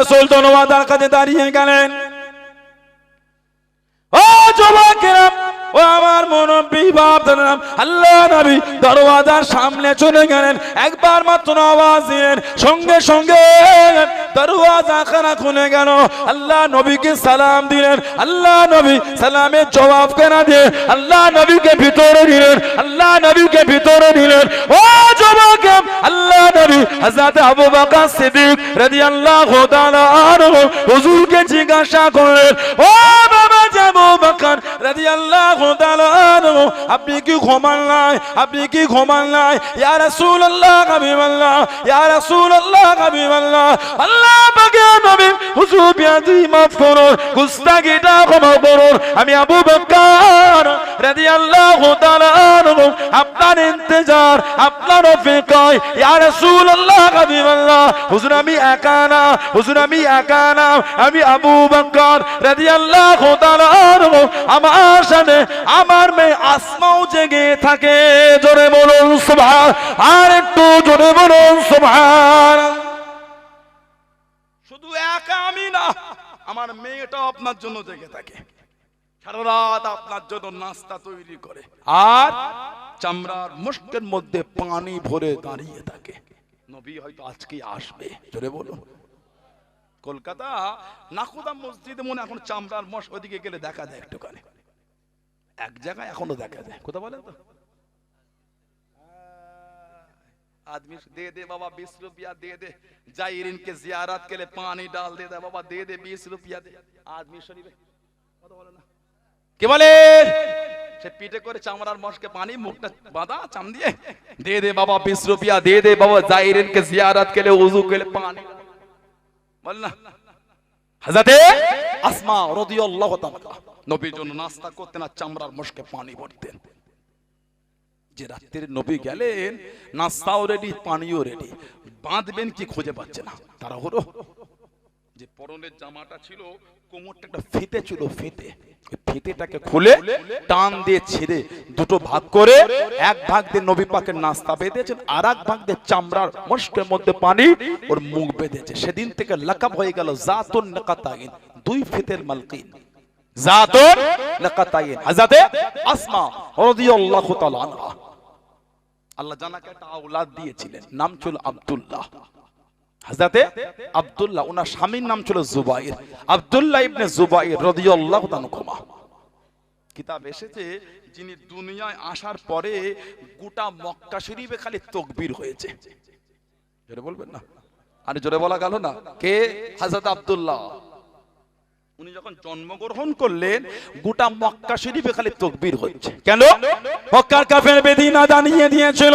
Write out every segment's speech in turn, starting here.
রসুল দরওয়াজার কাছে দাঁড়িয়ে গেলেন। ও যুবকেরা ও আমার মুরব্বী বাপ আল্লাহ নবী দরওয়াজার সামনে চলে গেলেন। একবার মাত্র আওয়াজ দিলেন, সঙ্গে সঙ্গে দরওয়াজা খানা খুলে গেল। আল্লাহ নবীকে সালাম দিলেন, আল্লাহ নবী সালামের জবাব কেনা দিয়ে আল্লাহ নবীকে ভিতরে দিলেন আল্লাহ নবীকে ভিতরে দিলেন ও যুবক, আল্লাহ নবী হযরত আবু বকর সিদ্দিক রাদিয়াল্লাহু তাআলা আনহু হুজুরকে জিজ্ঞাসা করলেন, ও আবু বকর? রাদিয়াল্লাহু তাআলা আপনি কি ঘুমান নাই? আপনি কি ঘুমান নাই? ইয়া রাসূলুল্লাহ, হাবিবাল্লাহ। ইয়া রাসূলুল্লাহ, হাবিবাল্লাহ। আল্লাহ পাকের হুজুর মাফ ক্ষমা আমি আবু বকর রাদিয়াল্লাহু তাআলা আনহু, আপনার আপনার অপেক্ষায় ইয়া রাসূলুল্লাহ হুজুর আমি একা না, হুজুর আমি একা না, আমি আবু বকর রাদিয়াল্লাহু তাআলা আনহু। আমার সামনে, আমার মেয়ে আসমাও জেগে থাকে। জোরে বলুন সুবহান, আর একটু জোরে বলুন সুবহান। আমার মেয়েটাও আপনার জন্য জেগে থাকে। সারা রাত আপনার জন্য নাস্তা তৈরি করে। আর চামড়ার মুষ্টের মধ্যে পানি ভরে দাঁড়িয়ে থাকে। নবী হয়তো আজকে আসবে। জোরে বলুন। কলকাতা নাকুদা মসজিদে মনে এখন চামড়ার মশ ওদিকে গেলে দেখা যায় একটুখানি। এক জায়গায় এখনও দেখা যায়। কোথা বলেন তো? आदमी दे दे बाबा बीस रुपया दे दे जायरीन के जियारत के लिए पानी डाल दे दे बाबा दे दे बीस रुपया दे आदमी शरीफ কথা বলে না কে বলে সে পিঠে করে চামড়ার মশকে পানি মুখটা বাঁধা চাম দিয়ে দে দে বাবা বিশ রুপিয়া দে দে বাবা জাইরিন কে জিয়ারত के लिए वजू के लिए पानी বল না হযরতে আসমা রাদিয়াল্লাহু তাআলা নবীর জন্য নাস্তা করতেন আর চামড়ার মশকে পানি ভরতেন যে রাত্রির নবী গেলেন, নাস্তাও রেডি পানিও রেডি বাঁধবেন কি খুঁজে পাচ্ছে না। তারা হলো যে পরনের জামাটা ছিল, কোমরটা একটা ফিতে ছিল, ফিতে। ফিতেটাকে খুলে টান দিয়ে ছিঁড়ে দুটো ভাগ করে এক ভাগ দিয়ে নবী নাস্তা বেঁধেছেন আর এক ভাগ দিয়ে চামড়ার মস্কের মধ্যে পানি ওর মুখ বেঁধেছে। সেদিন থেকে লাকাব হয়ে গেল জাতুন নাকাতাইন, দুই ফিতের মালকিন। জাতুন নাকাতাইন। হযরতে আসমা রাদিয়াল্লাহু তাআলা আনহা। আল্লাহ জানাকে একটা আওলাদ দিয়েছিলেন, নাম ছিল আব্দুল্লাহ। হাজরাতে আব্দুল্লাহ ওনার স্বামীর নাম ছিল জুবাইর। আব্দুল্লাহ ইবনে জুবাইর রাদিয়াল্লাহু তাআলা কিতাব এসেছে, যিনি দুনিয়ায় আসার পরে গোটা মক্কা শরীফে খালি তকবীর হয়েছে। জোরে বলবেন না? আরে জোরে বলা গেল না। কে? হযরত আব্দুল্লাহ। উনি যখন জন্মগ্রহণ করলেন, গোটা মক্কা শরীফে খালি তকবির হচ্ছে। কেন? মক্কার কাফের বেদিনা জানিয়ে দিয়েছিল।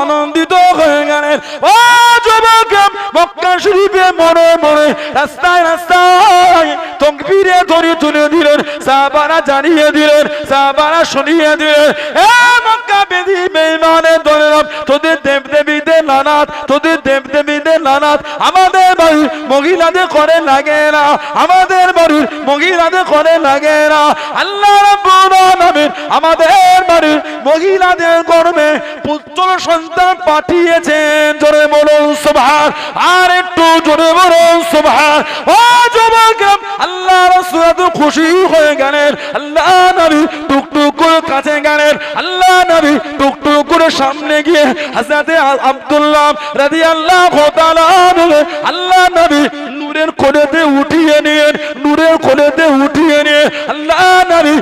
আনন্দিত হয়ে গেলেন। ও যুবক, মক্কা শরীফে মনে মনে রাস্তায় রাস্তায় তকবীরে ধরে তুলে দিলেন, সাহাবারা জানিয়ে দিলেন, সাহাবারা শুনিয়ে দিলেন। এ ধরে তোদের তোদের আমাদের বাড়ির মহিলাদের করে লাগে না। আমাদের বাড়ির মহিলাদের করে লাগে না। আল্লাহ আমাদের বাড়ির মহিলাদের গর্ভে পুত্র সন্তান পাঠিয়েছেন। জোরে বলুন সুবহান। আর একটু জোরে বলুন সুবহান। ও এত খুশি হয়ে গেলেন। আল্লাহ নবী টুকটুক করে কাছে গেলেন। আল্লাহ নবী টুকটুক করে সামনে গিয়ে হাজরাতে আব্দুল্লাহ রাজি আল্লাহ আল্লাহ নবী, নূরের কোলেতে উঠিয়ে নিয়ে নূরের কোলেতে উঠিয়ে নিয়ে আল্লাহ নবী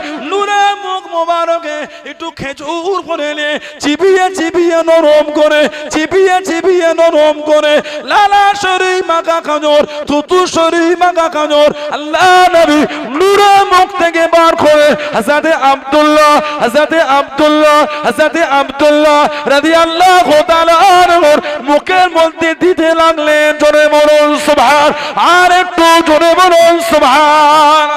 একটু খেজুর করে নিয়ে চিবিয়ে চিবিয়ে নরম করে, চিবিয়ে চিবিয়ে নরম করে, লালা শরী মাগা কাজর থুতু শরী মাগা কাজর আল্লাহ নবী নূরে মুখ থেকে বার করে হাসাতে আব্দুল্লাহ হাসাতে আব্দুল্লাহ হাসাতে আব্দুল্লাহ তাআলা আনহুর মুখের মধ্যে দিতে লাগলেন, জোরে বলুন সুবহান, আর একটু জোরে বলুন সুবহান।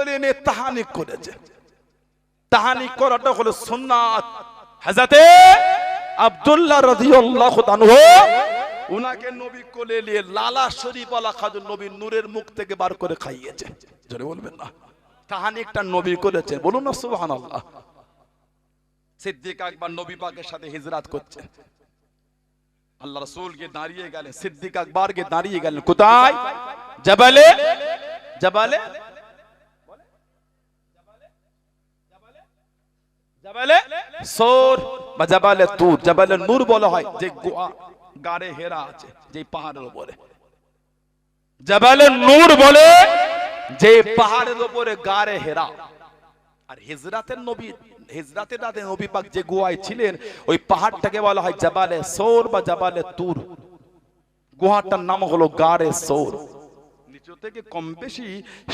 করে নে তাহানি করেছে। তাহানি করাটা হলো সুন্নাত। হযরতে আব্দুল্লাহ রাদিয়াল্লাহু তাআলা উনাকে নবী কোলে নিয়ে লালা শরীফওয়ালা খাজুর নবীর নূরের মুখ থেকে বার করে খাইয়েছে। জোরে বলবেন না? তাহানি একটা নবী করেছে, বলুন না সুবহানাল্লাহ। সিদ্দিক আকবর নবী পাকের সাথে হিজরাত করছেন আল্লাহ রাসূল কে দাঁড়িয়ে গেলেন, সিদ্দিক আকবর কে দাঁড়িয়ে গেলেন। কোথায়? জবালে? জবালে? জাবালে সোর বা জাবালে তুর, জাবালে নূর বলা হয়, যে গোয়া হেরা আছে যে পাহাড়ের উপরে। জাবালে নূর বলে যে পাহাড়ের উপরে হেরা। আর হিজরাতের নবী, হিজরাতের রাতে নবী পাক যে ছিলেন, ওই পাহাড়টাকে বলা হয় জাবালে সোর বা জাবালে তুর। গুহাটার নাম হলো গাড়ে সোর। নিচু থেকে কম বেশি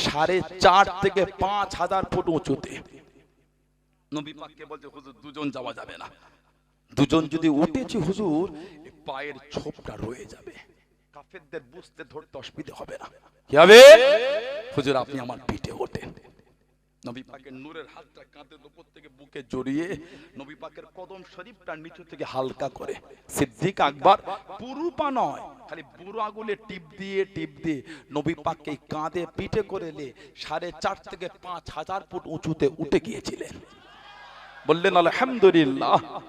সাড়ে চার থেকে পাঁচ হাজার ফুট উঁচুতে। নবী পাককে বলছে, হুজুর, দুজন যাওয়া যাবে না। দুজন যদি উঠেছি, হুজুর পায়ের ছোপটা রয়ে যাবে। কাফেরদের বুঝতে ধরতে অসুবিধা হবে না। কি হবে? হুজুর, আপনি আমার পিঠে ওঠেন। নবী পাকের নূরের হাতটা কাঁধের উপর থেকে বুকে জড়িয়ে নবী পাকের কদম শরীফটা নিচু থেকে হালকা করে। সিদ্দিক আকবর, পুরু পা নয়, খালি বুড়ো আগুলে টিপ দিয়ে টিপ দিয়ে নবী পাককে কাঁধে পিঠে করে লে সাড়ে চার থেকে পাঁচ হাজার ফুট উঁচুতে উঠে গিয়েছিলেন। বললেন, আলহামদুলিল্লাহ।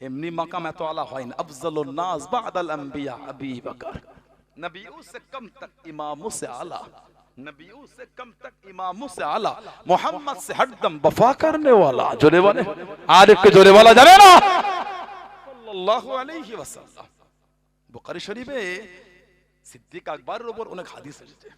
এমনি মাকাম এত আলা হয় না। আফজালুন নাস বাদাল আম্বিয়া আবি বকর। নবিয়ু সে কম তক ইমামু সে আলা। নবিয়ু সে কম তক ইমামু সে আলা। মোহাম্মদ সে হরদম বফা করনে वाला জোরে বলে আর একটু জোরে বলা যাবে না? সাল্লাল্লাহু আলাইহি ওয়াসাল্লাম। বুখারী শরীফে সিদ্দিক আকবরের উপর অনেক হাদিস এসেছে।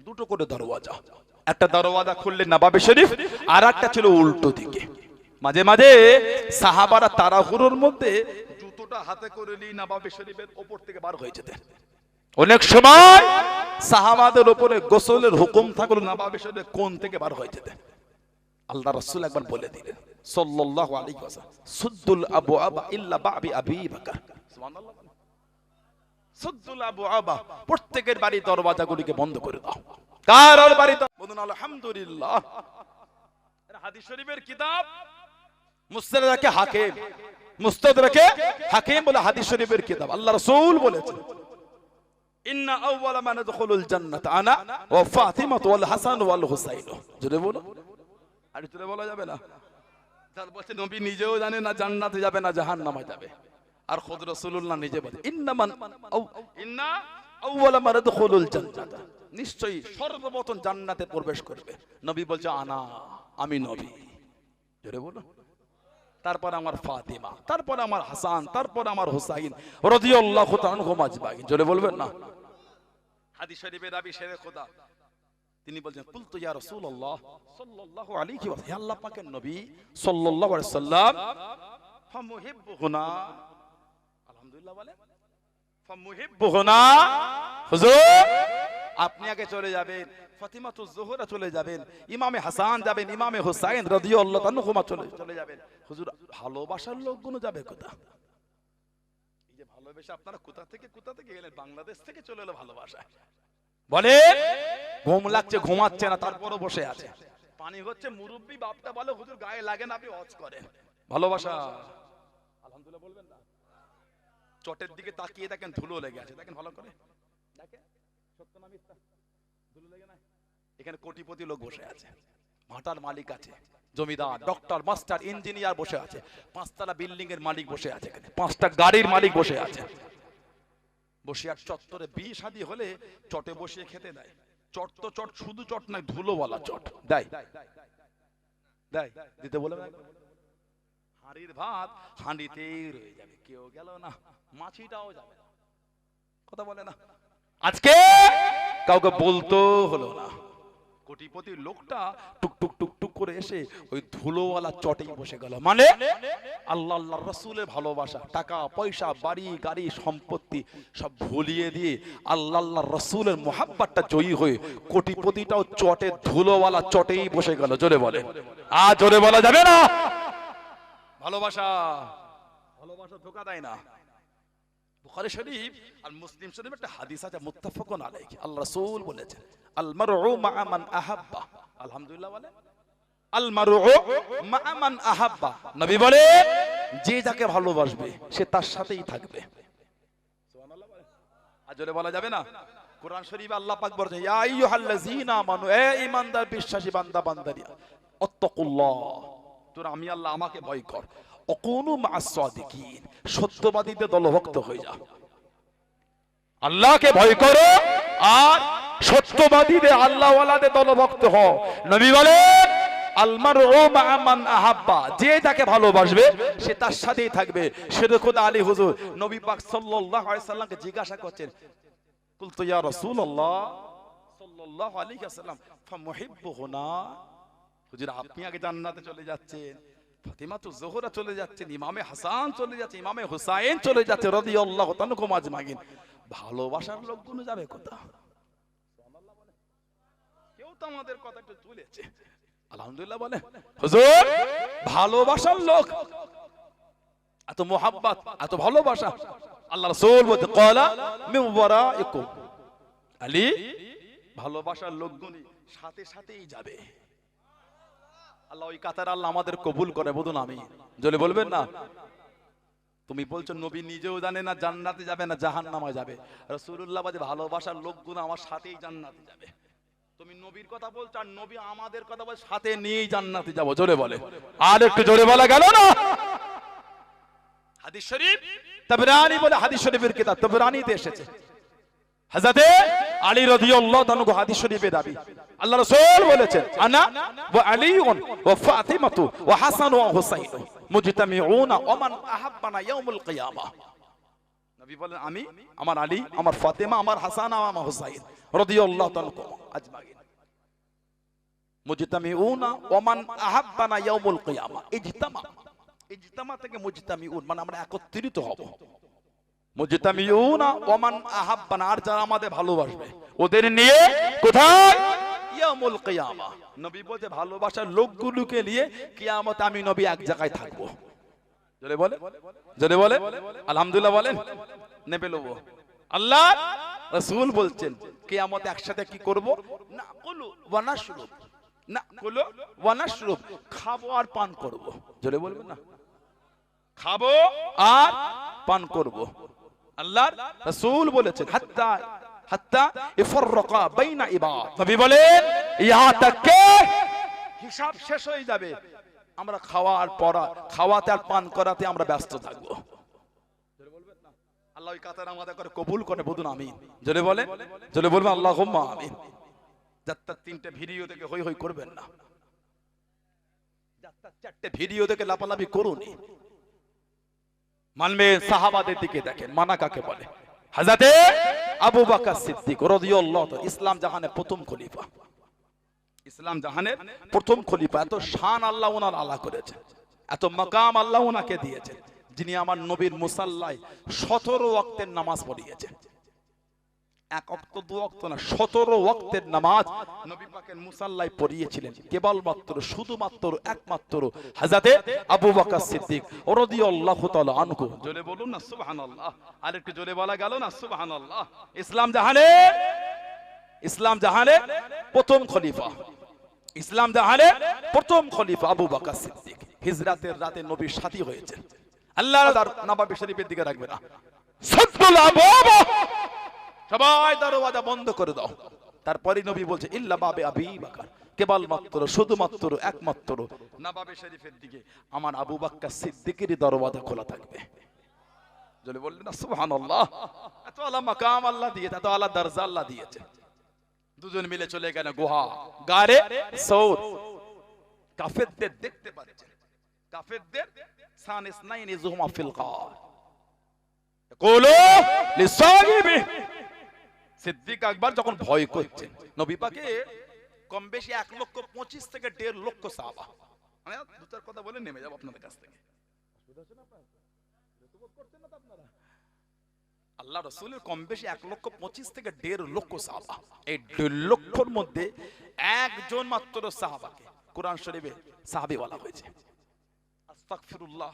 দুটো করে দরওয়াজা। একটা দরওয়াজা খুললে নবাবে শরীফ আর একটা ছিল উল্টো দিকে। মাঝে মাঝে সাহাবারা তারাহুরোর মধ্যে জুতোটা হাতে করে নিয়ে নবাবে শরীফের ওপর থেকে বার হয়ে যেতেন। অনেক সময় সাহাবাদের উপরে গোসলের হুকুম থাকল নবাবে শরীফের কোন থেকে বার হয়ে যেতেন আল্লাহ রাসূল একবার বলে দিলেন সুদ্দুল আবওয়াবা ইল্লা বাবি আবি সুদ্দুল আবওয়াবা, প্রত্যেকের বাড়ি বন্ধ করে দাও। বাড়ি দর- আলহামদুলিল্লাহ। হাদিস শরীফের কিতাব মুস্তাদরাকে হাকিম মুস্তাদরাকে হাকিম বলে হাদিস শরীফের কিতাব। আল্লাহ রাসূল বলেছেন ইন্না আউওয়ালা মান ইয়াদখুলুল জান্নাত, আনা ওয়া ফাতিমা ওয়াল হাসান ওয়াল হুসাইন। জোরে বলো। আর জোরে বলা যাবে না? তার বলছে নবী নিজেও জানে না জান্নাতে যাবে না জাহান্নামে যাবে। আর খুদ রাসূলুল্লাহ নিজে বলে, ইন্না মান ইন্না আউওয়ালা মান ইয়াদখুলুল জান্নাত। নিশ্চয়ই সর্বপ্রথম জান্নাতে প্রবেশ করবে। নবী বলছে, আনা, আমি নবী। জোরে বলো। তারপর আমার ফাতিমা, তারপর আমার হাসান, তারপর আমার হুসাইন, রাদিয়াল্লাহু তাআলা আজমাইন। জোরে বলবেন না? হাদিস শরীফে রাবি শেরে খোদা। তিনি বলছেন ইয়া রাসূলুল্লাহ সাল্লাল্লাহু আলাইহি ওয়া আল্লাহ পাকের নবী সাল্লাল্লাহু আলাইহি সাল্লাম আলহামদুলিল্লাহ হুজুর, আপনি আগে চলে যাবেন, ফাতিমাতু জোহরা চলে যাবেন, ইমামে হাসান যাবেন, ইমামে হুসাইন রাদিয়াল্লাহু তাআলা চলে চলে যাবেন। হুজুর, ভালোবাসার লোকগুলো যাবে কোথা ভালোবেসে আপনারা কোথা থেকে কোথা থেকে গেলেন বাংলাদেশ থেকে চলে এলো ভালোবাসা। বলে? ঘুম লাগছে ঘুমাচ্ছে না তারপরও বসে আছে। পানি হচ্ছে মুরব্বী বাপটা বলে হুজুর গায়ে লাগে না আপনি হজ করেন। ভালোবাসা। আলহামদুলিল্লাহ বলবেন না। চটের দিকে তাকিয়ে দেখেন ধুলো লেগে আছে। দেখেন ভালো করে। দেখেন সত্য না মিথ্যা? ধুলো লেগে না এখানে কোটিপতি লোক বসে আছে। ভাটার মালিক আছে, জমিদার ডক্টর মাস্টার ইঞ্জিনিয়ার বসে আছে, পাঁচতলা বিল্ডিং এর মালিক বসে আছে এখানে, পাঁচটা গাড়ির মালিক বসে আছে। বসে আর চত্বরে বিয়ে শাদি হলে চটে বসিয়ে খেতে দেয়। চট তো চট, শুধু চট নয়, ধুলোওয়ালা চট। দেয়। দেয়। দিতে বলে হাঁড়ির ভাত হাঁড়িতেই রয়ে যাবে, কেউ গেল না, মাছিটাও যাবে কথা বলে না। আজকে কাউকে বলতো হলো না। কোটিপতি লোকটা টুক টুক টুক টুক করে এসে ওই ধুলোওয়ালা চটেই বসে গেল। মানে আল্লাহ আল্লাহ রসুলের ভালোবাসা, টাকা, পয়সা, বাড়ি, গাড়ি, সম্পত্তি সব ভুলিয়ে দিয়ে আল্লাহ আল্লাহ রসুলের মোহাব্বাতটা জয়ী হয়ে কোটিপতিটাও চটে, ধুলোওয়ালা চটেই বসে গেল। জোরে বলে আ জোরে বলা যাবে না। ভালোবাসা। ভালোবাসা ধোকা দেয় না। বুখারী শরীফ আর মুসলিম শরীফ একটা হাদিস আছে, মুত্তাফাকুন আলাইহি। আল্লাহ রাসূল বলেছেন আল মারউ মা মান আহাব্বা। আলহামদুলিল্লাহ বলে আল মারউ মা মান আহাব্বা। নবী বলে, যে যাকে ভালোবাসবে, সে তার সাথেই থাকবে। সুবহানাল্লাহ বলে, আর জোরে বলা যাবে না? কোরআন শরীফ আল্লাহ পাক বলেছে ইয়া আইয়ুহাল্লাযীনা আমানু, এ ঈমানদার, বিশ্বাসী বান্দা বান্দারি আত্তাকুল্লাহ তোরা, আমি আল্লাহ আমাকে ভয় কর। সত্যবাদীদের দলভুক্ত হয়ে যা আল্লাহকে ভয় করো আর সত্যবাদীদের আল্লাহওয়ালাদের দলভুক্ত হও। নবী যে যাকে ভালোবাসবে, সে তার সাথেই থাকবে। আলী নবী পাক জিজ্ঞাসা করছেন আপনি আগে জান্নাতে চলে যাচ্ছেন। ফাতিমা তো জোহরা চলে যাচ্ছেন, ইমামে হাসান চলে যাচ্ছে, ইমামে হুসাইন চলে যাচ্ছে, রাদিয়াল্লাহু তাআলা কুমাজ মাগিন ভালোবাসার লোকগুলো যাবে কোথা কেউ তো আমাদের কথা একটু তুলেছে। আলহামদুলিল্লাহ বলে, হুজুর, ভালোবাসার লোক। এত মোহাব্বত, এত ভালোবাসা। আল্লাহ রাসূল বলতে ক্বালা মিন ওয়ারাইকুম। আলী, ভালোবাসার লোকগুলি সাথে সাথেই যাবে। আল্লাহ ওই কাতার আল্লাহ আমাদের কবুল করে বলুন আমি। জলে বলবেন না? তুমি বলছো নবী নিজেও জানে না, জান্নাতে যাবে না জাহান নামায় যাবে। রসুল্লাহ বাদে ভালোবাসার লোকগুলো আমার সাথেই জান্নাতে যাবে। তুমি নবীর কথা বলছো আর নবী আমাদের কথা বল, সাথে নিয়েই জান্নাতে যাব। জোরে বলে। আর একটু জোরে বলা গেল না? হাদিস শরীফ? তবরানি বলে হাদিস শরীফের কিতাব, তবরানিতে এসেছে। হযরতে আলী রাদিয়াল্লাহু তাআলা হাদিস শরীফে দাবি। আল্লাহ রাসূল বলেছেন, আনা ওয়া আলীউন ওয়া ফাতিমাতু ওয়া হাসান ওয়া হুসাইন মুজতামিউনা ওয়া আহাব্বানা ইয়াউমুল কিয়ামা। নবী বলেন, আমি আমার আলী, আমার ফাতেমা, আমার হাসান আমার হুসাইন রাদিয়াল্লাহু তাআলা আজমাইন মুজতামিউনা ওয়া আহাব্বানা ইয়াউমুল কিয়ামা। ইজতামা। ইজতামা থেকে মুজতামিউন মানে আমরা একত্রিত হব। যারা আমাদের ভালোবাসবে, ওদের নিয়ে নবী বলছে, ভালোবাসার লোকগুলোকে নিয়ে কিয়ামতে আমি নবী এক জায়গায় থাকব। বলে? বলে? বলেন। নেবে আল্লাহ রাসূল বলছেন, কিয়ামতে একসাথে কি করব? না না খাব আর পান করব। জোরে বলবেন না? খাব আর পান করব। আল্লাহ রাসূল বলেছেন, হাত্তা হাত্তা ইফরকা বাইনা ইবাদ। নবী বলেন ইহা হিসাব শেষ হয়ে যাবে। আমরা খাওয়ার পড়া খাওয়াতে আর পান করাতে আমরা ব্যস্ত থাকব। আল্লাহ কাতার আমাদের করে কবুল করে, বলুন আমিন। জোরে বলে জোরে বলবেন আল্লাহ আমিন। যাত্রার তিনটে ভিডিও থেকে হই হই করবেন না। যাত্রার চারটে ভিডিও থেকে লাপালাপি করুনি। মানবে সাহাবাদের দিকে দেখেন, মানা কাকে বলে? হাজাতে আবু বাকা সিদ্দিক ইসলাম জাহানের প্রথম খলিফা। ইসলাম জাহানের প্রথম খলিফা, এত শান আল্লাহ ওনার আলা করেছে এত মাকাম আল্লাহ ওনাকে দিয়েছে যিনি আমার নবীর মুসাল্লায় সতেরো ওয়াক্তের নামাজ পড়িয়েছেন। এক অক্ত, দু অক্ত না, সতেরো ওয়াক্তের নামাজ নবী পাকের মুসাল্লায় পড়িয়েছিলেন। কেবলমাত্র, শুধুমাত্র, একমাত্র হাজাতে আবু বকর সিদ্দিক তাআলা আনহু। জোরে বলুন না, সুবহানাল্লাহ। আর একটু বলা গেল না, সুবহানাল্লাহ। ইসলাম জাহানে? ইসলাম জাহানে? প্রথম খলিফা। ইসলাম জাহানে? প্রথম খলিফা আবু বকর সিদ্দিক। হিজরাতের রাতে নবীর সাথী হয়েছে আল্লাহ নবাবী শরীফের দিকে রাখবে না। সবাই দরওয়াজা বন্ধ করে দাও। তারপরে নবী বলছে, ইল্লা বাবে আবি বাকার কেবল শুধুমাত্র, একমাত্র নবাবে শরীফের দিকে আমার আবু বাক্কা সিদ্দিকের দরওয়াজা খোলা থাকবে। যদি বললেন সুবহানাল্লাহ, এত আলা মাকাম আল্লাহ দিয়েছে, এত আলা দরজা আল্লাহ দিয়েছে। দুজন মিলে চলে গেল গুহা, গারে সৌর। কাফেরদের দেখতে পাচ্ছে, কাফেরদের ইনসান ইসনাইন ইজহুমা ফিল গার। ইয়াকুলু লিসাহিবি সিদ্দিক আকবর যখন ভয় করছেন, নবী পাকে কম বেশি এক লক্ষ পঁচিশ থেকে দেড় লক্ষ সাহাবা। মানে দু চার কথা বলে নেমে যাব আপনাদের কাছ থেকে। আল্লাহ রসুলের কম বেশি এক লক্ষ পঁচিশ থেকে দেড় লক্ষ সাহাবা। এই দেড় লক্ষর মধ্যে একজন মাত্র সাহাবাকে কোরআন শরীফে সাহাবি বলা হয়েছে। আস্তাগফিরুল্লাহ,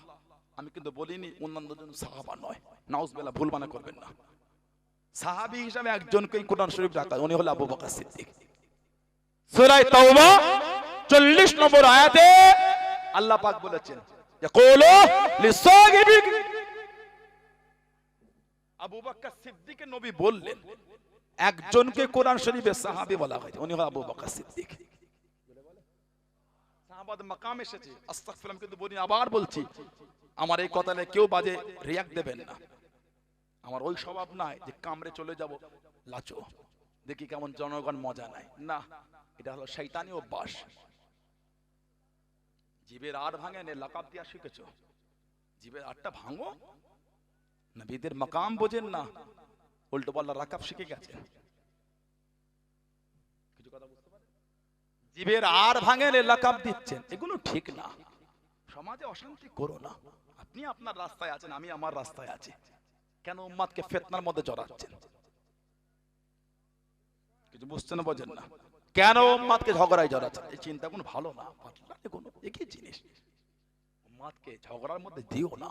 আমি কিন্তু বলিনি অন্যান্য জন সাহাবা নয়। নাউজবেলা ভুল মানা করবেন না। সাহাবি হিসাবে একজনকেই কোরআন শরীফ রাখা উনি হলো আবু বকর সিদ্দিক। সূরা তাওবা 40 নম্বর আয়াতে আল্লাহ পাক বলেছেন ইয়াকুলু লিসাহিবিক আবু বকর সিদ্দিকের নবী বললেন একজনকে কোরআন শরীফে সাহাবী বলা হয়েছে উনি হলো আবু বকর সিদ্দিক। সাহাবাদ মাকাম এসেছে আস্তাগফিরুল্লাহ কিন্তু বলি আবার বলছি আমার এই কথাটা কেউ বাজে রিয়াক্ট দেবেন না। আমার ওই স্বভাব নাই যে কামড়ে চলে যাব। লাচো দেখি কেমন জনগণ মজা নাই না, এটা হলো শৈতানি অভ্যাস। জীবের আর ভাঙে নে, লাকাব দিয়া শিখেছো। জীবের আটটা ভাঙো। নবীদের মাকাম বোঝেন না, উল্টো পাল্লা রাকাব শিখে গেছে। কিছু কথা বুঝতে পারেন জীবের আর ভাঙে নে, লাকাব দিচ্ছেন। এগুলো ঠিক না। সমাজে অশান্তি করো না। আপনি আপনার রাস্তায় আছেন, আমি আমার রাস্তায় আছি। কেন উম্মাদকে ফেতনার মধ্যে জড়াচ্ছেন? কিছু বুঝছেন না বোঝেন না। কেন উম্মাদকে ঝগড়ায় জড়াচ্ছেন? এই চিন্তা কোনো ভালো না। কোনো একই জিনিস। উম্মাদকে ঝগড়ার মধ্যে দিও না।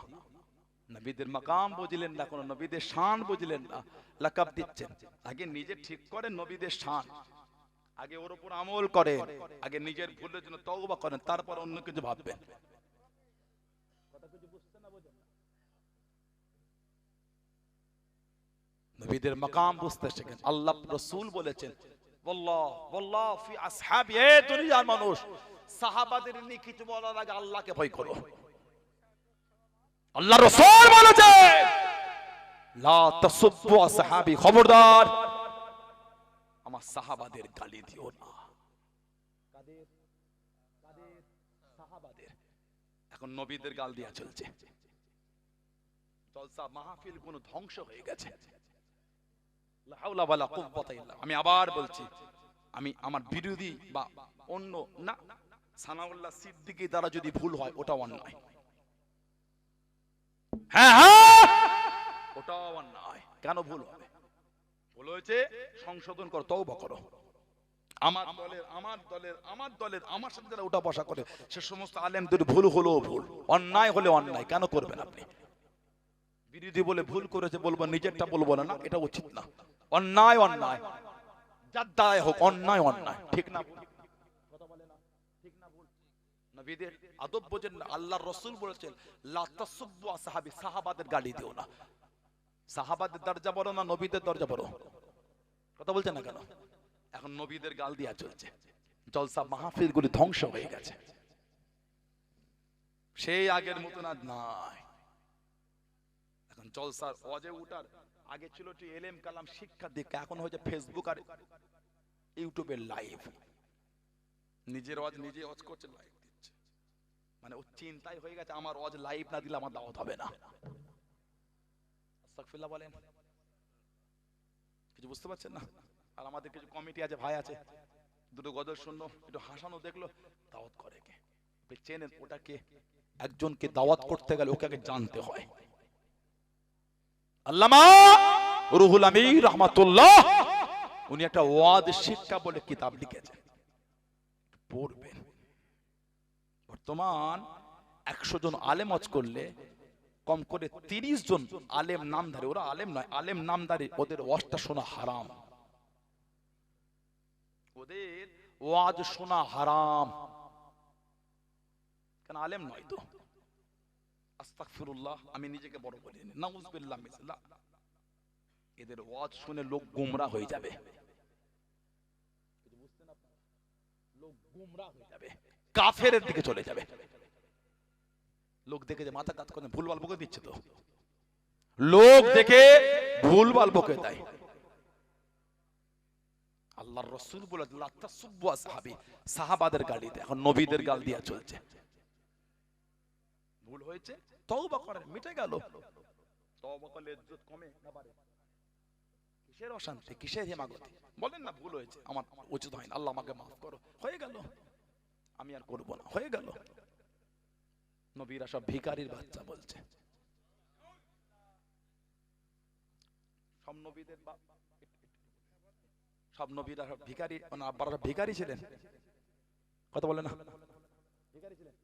নবীদের মাকাম বুঝলেন না, কোন নবীদের শান বুঝলেন না, লাকাব দিচ্ছেন। আগে নিজে ঠিক করে নবীদের শান। আগে ওর উপর আমল করে আগে নিজের ভুলের জন্য তওবা করেন, তারপর অন্য কিছু ভাববেন। নবীদের মাকাম বুঝতে শেখেন। আল্লাহ রসুল বলেছেন মানুষ, সাহাবাদের নিয়ে কিছু বলার আগে আল্লাহকে ভয় করো। আল্লাহ রসুল বলেছেন খবরদার, আমার সাহাবাদের গালি দিও না। সাহাবাদের। এখন নবীদের গাল দিয়া চলছে। জলসা মাহফিল কোন ধ্বংস হয়ে গেছে লা হাওলা ওয়ালা কুওয়াতা ইল্লা আমি আবার বলছি, আমি আমার বিরোধী বা অন্য না, সানাউল্লাহ সিদ্দিকী দ্বারা যদি ভুল হয় হ্যাঁ হ্যাঁ ওটাও অন্যায়। কেন ভুল হবে? ভুল হয়েছে, সংশোধন করো, তওবা করো। আমার দলের আমার দলের আমার দলের, আমার সাথে যারা ওটা বসা করে, সে সমস্ত আলেমদের ভুল হলো ভুল। অন্যায় হলে অন্যায়, কেন করবেন আপনি? বিরোধী বলে ভুল করেছে বলব, নিজেরটা বলব না, এটা উচিত না। অন্যায় অন্যায়। যার দ্বারাই হোক, অন্যায় অন্যায়। ঠিক না গালি দরজা বড় কথা বলছেন কেন? এখন নবীদের গাল দিয়া চলছে। জলসা গুলি ধ্বংস হয়ে গেছে। সেই আগের মতন আর নাই। এখন জলসার অজে উঠার আগে ছিল একটু এলেম কালাম শিক্ষা দীক্ষা, এখন হয়েছে ফেসবুক আর ইউটিউবের লাইভ নিজের অজ নিজে অজ করছে লাইভ দিচ্ছে। মানে ও চিন্তাই হয়ে গেছে, আমার অজ লাইভ না দিলে আমার দাওয়াত হবে না। আস্তাগফিরুল্লাহ বলেন। কিছু বুঝতে পারছেন না? আর আমাদের কিছু কমিটি আছে, ভাই আছে। দুটো গজল শুনলো, একটু হাসানো দেখল, দাওয়াত করে কে? চেনেন ওটাকে, একজনকে দাওয়াত করতে গেলে ওকে আগে জানতে হয়। আল্লামা রুহুল রহমাতুল্লাহ, উনি একটা ওয়াদ শিক্ষা বলে কিতাব লিখেছেন। পড়বেন। বর্তমান একশো জন আলেম হজ করলে কম করে তিরিশ জন আলেম নামধারী, ওরা আলেম নয়, আলেম নামধারী, ওদের ওয়াজটা শোনা হারাম। ওদের ওয়াজ শোনা হারাম। কেন আলেম নয় তো? আস্তাগফিরুল্লাহ, আমি নিজেকে বড় করি নাউজুবিল্লাহ মিসলা। এদের ওয়াজ শুনে লোক গুমরা হয়ে যাবে। কাফেরের দিকে চলে যাবে। লোক দেখে যে মাথা করে বকে দিচ্ছে তো। লোক দেখে বকে দেয়। আল্লাহর রসুল বলে সাহাবাদের দেয় এখন নবীদের গাল দিয়া চলছে। ভুল হয়েছে তওবা করেন মিটে গেল। তওবা করলে ইজ্জত কমে না বাড়ে? কিসের অশান্তি কিসের হেমাগতি? বলেন না ভুল হয়েছে। আমার উচিত হয় না আল্লাহ আমাকে মাফ করো। হয়ে গেল। আমি আর করব না হয়ে গেল। নবীরা সব ভিখারির বাচ্চা বলছে। সব নবীদের বাপ। সব নবীরা সব ভিখারি মানে আব্বারা ভিখারি ছিলেন। কথা বলে না? ভিখারি ছিলেন।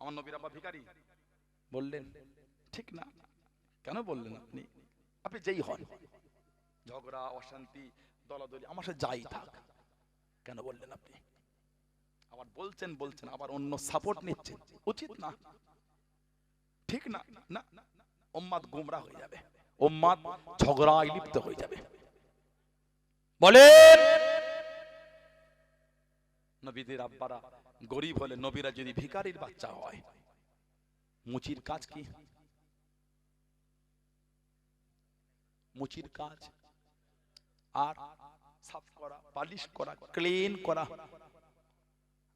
আমার নবীর আব্বা ভিখারি। বললেন, ঠিক না। কেন বললেন আপনি? আপনি যেই হন। ঝগড়া, অশান্তি, দলাদলি, আমার সাথে যাই থাক। কেন বললেন আপনি? আবার বলছেন বলছেন, আবার অন্য সাপোর্ট নিচ্ছেন। উচিত না। ঠিক না না গুমরা হয়ে যাবে। ঝগড়ায় লিপ্ত হয়ে যাবে। বলেন! নবীদের আব্বারা গরিব হলে নবীরা যদি ভিখারির বাচ্চা হয়, মুচির কাজ কি? মুচির কাজ আর সাফ করা, পালিশ করা, ক্লিন করা।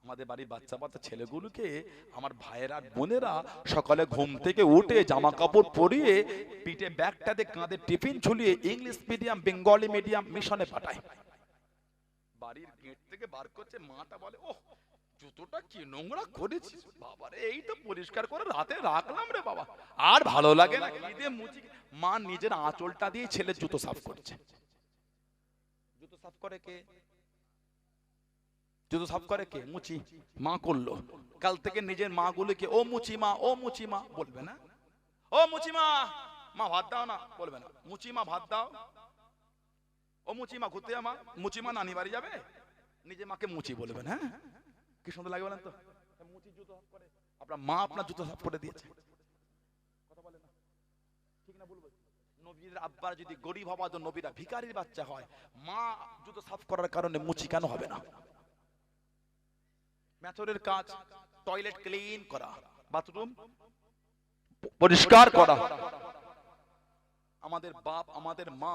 আমাদের বাড়ির বাচ্চা বাচ্চা ছেলেগুলোকে আমার ভাইয়েরা বোনেরা সকালে ঘুম থেকে উঠে জামা কাপড় পরিয়ে পিঠে ব্যাগটাতে কাঁধে টিফিন ঝুলিয়ে ইংলিশ মিডিয়াম, বেঙ্গলি মিডিয়াম, মিশনে পাঠায়। বাড়ির গেট থেকে বার করছে, মাটা বলে, ওহ জুতোটা কি নোংরা করেছিস? বাবারে এই তো পরিষ্কার করে রাতে রাখলাম রে বাবা। আর ভালো লাগে না। ঈদে মুচি মা নিজের আঁচলটা দিয়ে ছেলের জুতো সাফ করছে। জুতো সাফ করে কে? জুতো সাফ করে কে? মুচি মা করল। কাল থেকে নিজের মা গুলিকে ও মুচি মা ও মুচি মা বলবে না? ও মুচি মা মা ভাত দাও না বলবে না। মুচি মা ভাত দাও। ও মুচি মা ঘুরতে মা। মুচি মা নানি বাড়ি যাবে? নিজে মাকে মুচি বলবেন হ্যাঁ কি সুন্দর লাগে বলেন তো? জুতো করে আপনার মা আপনার জুতো সাফ করে দিয়েছে। কথা বলে না। ঠিক না বলব নবীর আব্বার যদি গরিব হওয়া তো নবীরা ভিখারির বাচ্চা হয় মা জুতো সাফ করার কারণে মুচি কেন হবে না? মেথরের কাজ টয়লেট ক্লিন করা বাথরুম পরিষ্কার করা। আমাদের বাপ আমাদের মা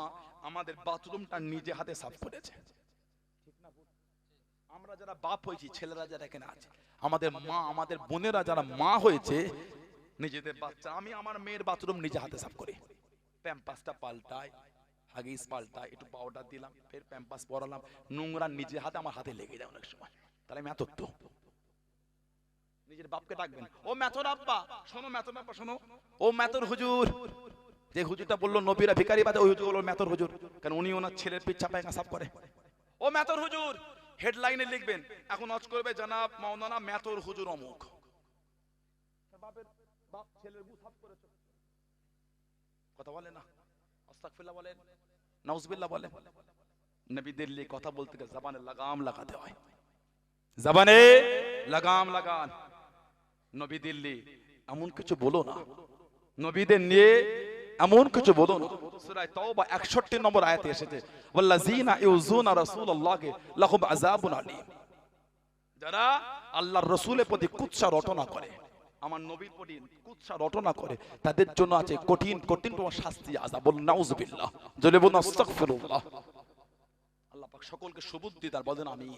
আমাদের বাথরুমটা নিজে হাতে সাফ করেছে। আমরা যারা বাপ হয়েছি, ছেলেরা যারা এখানে আছে, আমাদের মা, আমাদের বোনেরা যারা মা হয়েছে, নিজেদের বাচ্চা, আমি আমার মেয়ের বাথরুম নিজে হাতে সাফ করি। প্যাম্পাসটা পাল্টাই হাগিস পাল্টাই, একটু পাউডার দিলাম, ফের প্যাম্পাস পরালাম, নোংরা নিজে হাতে আমার হাতে লেগে যায় অনেক সময়। তাহলে আমি এত নিজের বাপকে ডাকবেন, ও মেথর আব্বা, শোনো মেথর আব্বা, শোনো, ও মেথর হুজুর। যে হুজুরটা বলল, নবীরা ভিকারি বাদে, ওই হুজুর বলল মেথর হুজুর। কারণ উনি ওনার ছেলের পিচ্ছা পায়খা সাফ করে? ও মেথর হুজুর হেডলাইনে লিখবেন এখন অজ করবে জানাব মাওলানা মেথর হুজুর অমুক। বাপের বাপ ছেলের গু করেছে। কথা বলে না? আস্তাগফিরুল্লাহ বলেন নাউজুবিল্লাহ বলেন। নবীদের কথা বলতে গেলে জবানে লাগাম লাগাতে হয়। জবানে লাগাম লাগান। নবী দিল্লি এমন কিছু বলো না। নবীদের নিয়ে এমন কিছু বলো না সূরা 61 নম্বর আয়াতে এসেছে। ওয়াল্লাযিনা ইউযুনা রাসূলুল্লাহকে লাহুম আযাবুন আলীম। যারা আল্লাহর রাসূলের প্রতি কুৎসা রটনা করে আমার নবীর প্রতি কুৎসা রটনা করে তাদের জন্য আছে কঠিন কঠিন তোমার শাস্তি জলে বলুন আস্তাগফিরুল্লাহ। আল্লাহ পাক সকলকে সুবুদ্ধি দান বলেন আমিন।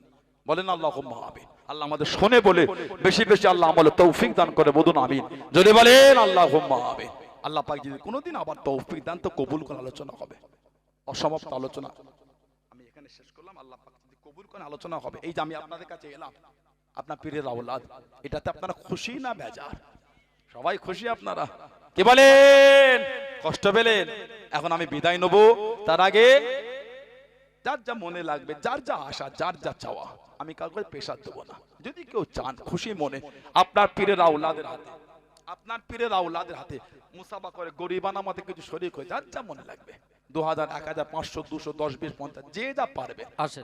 বলেন আল্লাহ আমিন। আল্লাহ আমাদের শোনে বলে বেশি বেশি আল্লাহ আমলে তৌফিক দান করে বলুন আমিন। যদি বলেন আল্লাহ আমিন। আল্লাহ পাক যদি কোনোদিন আবার তৌফিক দান তো কবুল করে আলোচনা হবে। অসমাপ্ত আলোচনা। আমি এখানে শেষ করলাম, আল্লাহ পাক যদি কবুল করে আলোচনা হবে। এই যে আমি আপনাদের কাছে এলাম, আপনার পীরের আওলাদ, এটাতে আপনারা খুশি না বেজার? সবাই খুশি আপনারা? কি বলেন? কষ্ট পেলেন? এখন আমি বিদায় নেব। তার আগে যার যা মনে লাগবে, যার যা আশা, যার যা চাওয়া, আমি কাউকে পেশার দেবো না। যদি কেউ চান খুশি মনে, আপনার পীরের আউলাদের হাতে। আপনার পীরের আউলাদের হাতে মুসাফা করে গরিবান আমাদের কিছু শরীর হয়ে যার যা মনে লাগবে। দু হাজার, এক হাজার, পাঁচশো, দুশো, দশ, বিশ, পঞ্চাশ, যে যা পারবে।